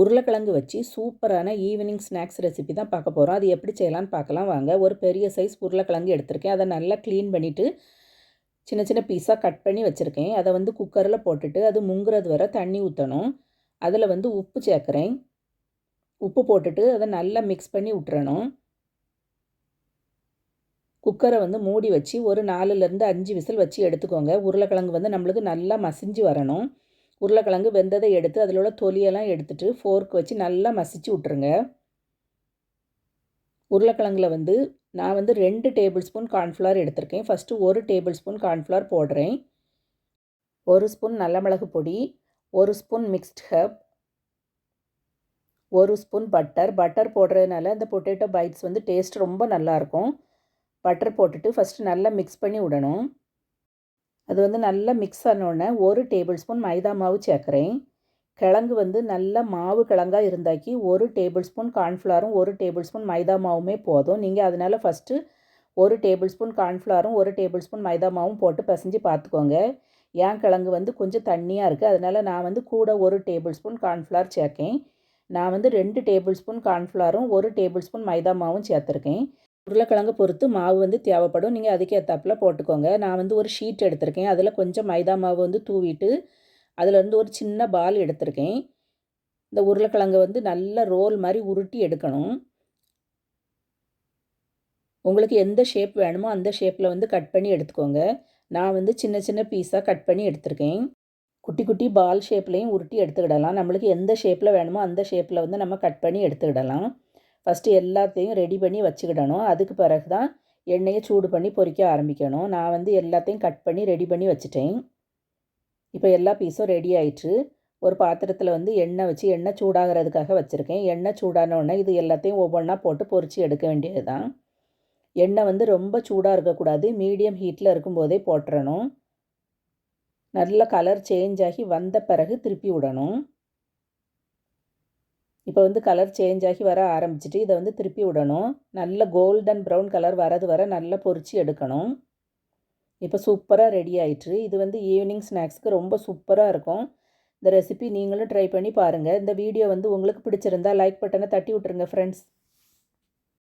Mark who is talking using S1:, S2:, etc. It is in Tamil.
S1: உருளைக்கிழங்கு வச்சு சூப்பரான ஈவினிங் ஸ்நாக்ஸ் ரெசிபி தான் பார்க்க போகிறோம் அது எப்படி செய்யலான்னு பார்க்கலாம். வாங்க ஒரு பெரிய சைஸ் உருளைக்கிழங்கு எடுத்திருக்கேன். அதை நல்லா க்ளீன் பண்ணிவிட்டு சின்ன சின்ன பீஸாக கட் பண்ணி வச்சுருக்கேன். அதை வந்து குக்கரில் போட்டுட்டு அது முங்குறது வரை தண்ணி ஊற்றணும் அதில் வந்து உப்பு சேர்க்குறேன். உப்பு போட்டுட்டு அதை நல்லா மிக்ஸ் பண்ணி விட்டுறணும். குக்கரை வந்து மூடி வச்சு ஒரு நாலுலேருந்து அஞ்சு விசில் வச்சு எடுத்துக்கோங்க. உருளைக்கிழங்கு வந்து நம்மளுக்கு நல்லா மசிஞ்சு வரணும். உருளைக்கிழங்கு வெந்ததை எடுத்து அதில் உள்ள தொலியெல்லாம் எடுத்துகிட்டு ஃபோர்க் வச்சு நல்லா மசிச்சு விட்ருங்க உருளைக்கிழங்குல வந்து நான் வந்து ரெண்டு டேபிள் ஸ்பூன் கார்ன்ஃப்ளவர் எடுத்திருக்கேன். ஃபஸ்ட்டு ஒரு டேபிள் ஸ்பூன் கார்ன்ஃப்ளவர் போடுறேன். ஒரு ஸ்பூன் நல்ல மிளகு பொடி ஒரு ஸ்பூன் மிக்ஸ்ட் ஹர்ப் ஒரு ஸ்பூன் பட்டர் பட்டர் போடுறதுனால இந்த பொட்டேட்டோ பைட்ஸ் வந்து டேஸ்ட் ரொம்ப நல்லாயிருக்கும் பட்டர் போட்டுட்டு ஃபஸ்ட்டு நல்லா மிக்ஸ் பண்ணி விடணும். அது வந்து நல்லா மிக்ஸ் ஆனோடனே ஒரு டேபிள் ஸ்பூன் மைதா மாவு சேர்க்குறேன். கிழங்கு வந்து நல்லா மாவு கிழங்காக இருந்தாக்கி ஒரு டேபிள் ஸ்பூன் கார்ன்ஃப்ளவரும் ஒரு டேபிள் ஸ்பூன் மைதா மாவுமே போதும். நீங்கள் அதனால் ஃபஸ்ட்டு ஒரு டேபிள் ஸ்பூன் கார்ன்ஃப்ளவரும் ஒரு டேபிள் ஸ்பூன் மைதா மாவும் போட்டு பிசைஞ்சு பார்த்துக்கோங்க. ஏன் கிழங்கு வந்து கொஞ்சம் தண்ணியாக இருக்குது அதனால் நான் வந்து கூட ஒரு டேபிள் ஸ்பூன் கார்ன்ஃப்ளவர் சேர்க்கேன். நான் வந்து ரெண்டு டேபிள் ஸ்பூன் கார்ன்ஃப்ளவரும் ஒரு டேபிள் ஸ்பூன் மைதா மாவும் சேர்த்துருக்கேன். உருளைக்கிழங்கு பொறுத்து மாவு வந்து தேவைப்படும். நீங்கள் அதுக்கேற்றாப்புல போட்டுக்கோங்க. நான் வந்து ஒரு ஷீட் எடுத்திருக்கேன். அதில் கொஞ்சம் மைதா மாவு வந்து தூவிட்டு அதிலேருந்து ஒரு சின்ன பால் எடுத்திருக்கேன். இந்த உருளைக்கிழங்கு வந்து நல்ல ரோல் மாதிரி உருட்டி எடுக்கணும். உங்களுக்கு எந்த ஷேப் வேணுமோ அந்த ஷேப்பில் வந்து கட் பண்ணி எடுத்துக்கோங்க. நான் வந்து சின்ன சின்ன பீஸாக கட் பண்ணி எடுத்திருக்கேன். குட்டி குட்டி பால் ஷேப்லேயும் உருட்டி எடுத்துக்கிடலாம். நம்மளுக்கு எந்த ஷேப்பில் வேணுமோ அந்த ஷேப்பில் வந்து நம்ம கட் பண்ணி எடுத்துக்கிடலாம். ஃபஸ்ட்டு எல்லாத்தையும் ரெடி பண்ணி வச்சுக்கிடணும். அதுக்கு பிறகு தான் எண்ணெயை சூடு பண்ணி பொரிக்க ஆரம்பிக்கணும். நான் வந்து எல்லாத்தையும் கட் பண்ணி ரெடி பண்ணி வச்சுட்டேன். இப்போ எல்லா பீஸும் ரெடி ஆயிட்டு ஒரு பாத்திரத்தில் வந்து எண்ணெய் வச்சு எண்ணெய் சூடாகிறதுக்காக வச்சுருக்கேன். எண்ணெய் சூடான இது எல்லாத்தையும் ஒவ்வொன்றா போட்டு பொறிச்சு எடுக்க வேண்டியது தான் எண்ணெய் வந்து ரொம்ப சூடாக இருக்கக்கூடாது. மீடியம் ஹீட்டில் இருக்கும்போதே போட்டுறணும். நல்ல கலர் சேஞ்ச் ஆகி வந்த பிறகு திருப்பி விடணும். இப்போ வந்து கலர் சேஞ்ச் ஆகி வர ஆரம்பிச்சிட்டு இதை வந்து திருப்பி விடணும். நல்ல கோல்டன் ப்ரௌன் கலர் வரது வர நல்லா பொறிச்சு எடுக்கணும். இப்போ சூப்பராக ரெடி ஆயிட்டு இது வந்து ஈவினிங் ஸ்நாக்ஸ்க்கு ரொம்ப சூப்பராக இருக்கும். இந்த ரெசிபி நீங்களும் ட்ரை பண்ணி பாருங்கள் இந்த வீடியோ வந்து உங்களுக்கு பிடிச்சிருந்தா லைக் பட்டனை தட்டி விட்ருங்க ஃப்ரெண்ட்ஸ்